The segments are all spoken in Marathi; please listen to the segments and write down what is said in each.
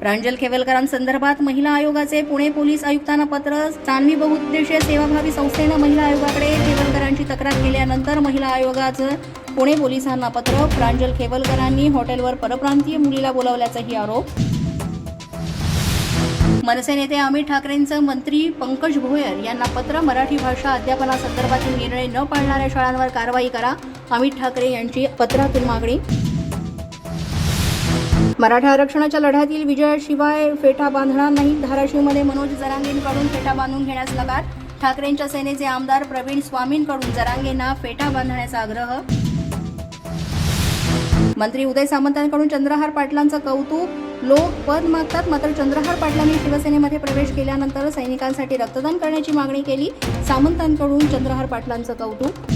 प्रांजल खेवलकरांसंदर्भात महिला आयोगाचे पुणे पोलीस आयुक्तांना पत्र सान्वी बहुउद्देशीय सेवाभावी संस्थेनं महिला आयोगाकडे खेवलकरांची तक्रार केल्यानंतर महिला आयोगाचं पुणे पोलिसांना पत्र प्रांजल खेवलकरांनी हॉटेलवर परप्रांतीय मुलीला बोलावल्याचाही आरोप. मनसे नेते अमित ठाकरेंचं मंत्री पंकज भोयर यांना पत्र मराठी भाषा अध्यापनासंदर्भातील निर्णय न पाळणाऱ्या शाळांवर कारवाई करा अमित ठाकरे यांची पत्रातून मागणी. मराठा आरक्षणाच्या लढ्यातील विजयाशिवाय फेटा बांधणार नाही धाराशिवमध्ये मनोज जरांगेंकडून फेटा बांधून घेण्यास नकार. ठाकरेंच्या सेनेचे आमदार प्रवीण स्वामींकडून जरांगेंना फेटा बांधण्याचा आग्रह. मंत्री उदय सामंतांकडून चंद्रहार पाटलांचं कौतुक. लोक पद मागतात मात्र चंद्रहार पाटलांनी शिवसेनेमध्ये प्रवेश केल्यानंतर सैनिकांसाठी रक्तदान करण्याची मागणी केली. सामंतांकडून चंद्रहार पाटलांचं कौतुक.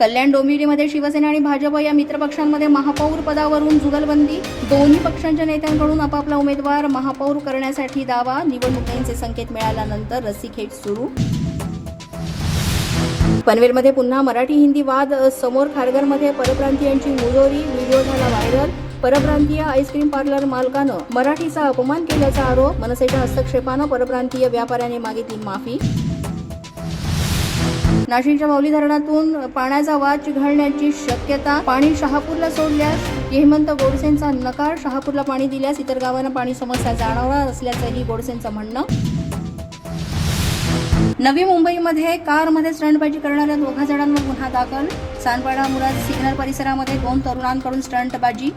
कल्याण डोंबिवलीमध्ये शिवसेना आणि भाजप या मित्रपक्षांमध्ये महापौर पदावरून जुगलबंदी. दोन्ही पक्षांच्या नेत्यांकडून आपापला उमेदवार महापौर करण्यासाठी दावा. निवडणुकींचे संकेत मिळाल्यानंतर रस्सीखेच सुरू. पनवेलमध्ये पुन्हा मराठी हिंदी वाद. समोर खारघरमध्ये परप्रांतीयांची मुजोरी. व्हिडिओ झाला व्हायरल. परप्रांतीय आईस्क्रीम पार्लर मालकानं मराठीचा अपमान केल्याचा आरोप. मनसेच्या हस्तक्षेपानं परप्रांतीय व्यापाऱ्याने मागितली माफी. नाशिकच्या माऊली धरणातून पाण्याचा वाद चिघळण्याची शक्यता पाणी शहापूरला सोडल्यास हेमंत गोडसेंचा नकार शहापूरला पाणी दिल्यास इतर गावांना पाणी समस्या जाणवणार असल्याचंही गोडसेंचं म्हणणं. नवी मुंबईमध्ये कारमध्ये स्टंटबाजी करणाऱ्या दोघा जणांवर गुन्हा दाखल. सानपाडा मुराद सिग्नल परिसरामध्ये दोन तरुणांकडून स्टंटबाजी.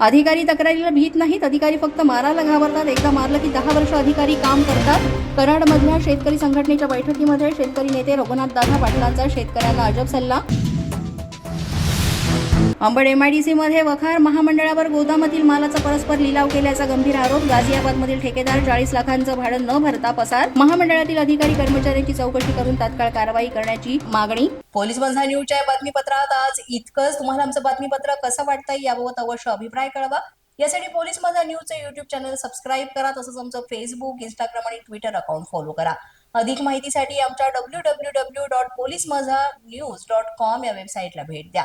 अधिकारी तक्रारीला भीत नाहीत. अधिकारी फक्त मारायला घाबरतात. एकदा मारलं की दहा वर्ष अधिकारी काम करतात. कराडमधल्या शेतकरी संघटनेच्या बैठकीमध्ये शेतकरी नेते रघुनाथ दादा पाटलांचा शेतकऱ्यांना अजब सल्ला अंबड एमआयडीसीमध्ये वखार महामंडळावर गोदामातील मालाचा परस्पर लिलाव केल्याचा गंभीर आरोप. गाझियाबादमधील ठेकेदार चाळीस लाखांचं भाडं न भरता पसार. महामंडळातील अधिकारी कर्मचाऱ्यांची चौकशी करून तात्काळ कारवाई करण्याची मागणी. पोलीस बंधा न्यूजच्या बातमीपत्रात आज इतकंच. तुम्हाला आमचं बातमीपत्र कसं वाटतंय याबाबत अवश्य अभिप्राय कळवा. यासाठी पोलीस माझा न्यूजचं युट्यूब चॅनल सबस्क्राईब करा तसंच आमचं फेसबुक इंस्टाग्राम आणि ट्विटर अकाउंट फॉलो करा. अधिक माहितीसाठी आमच्या W W W dot police Majha news dot com या वेबसाईटला भेट द्या.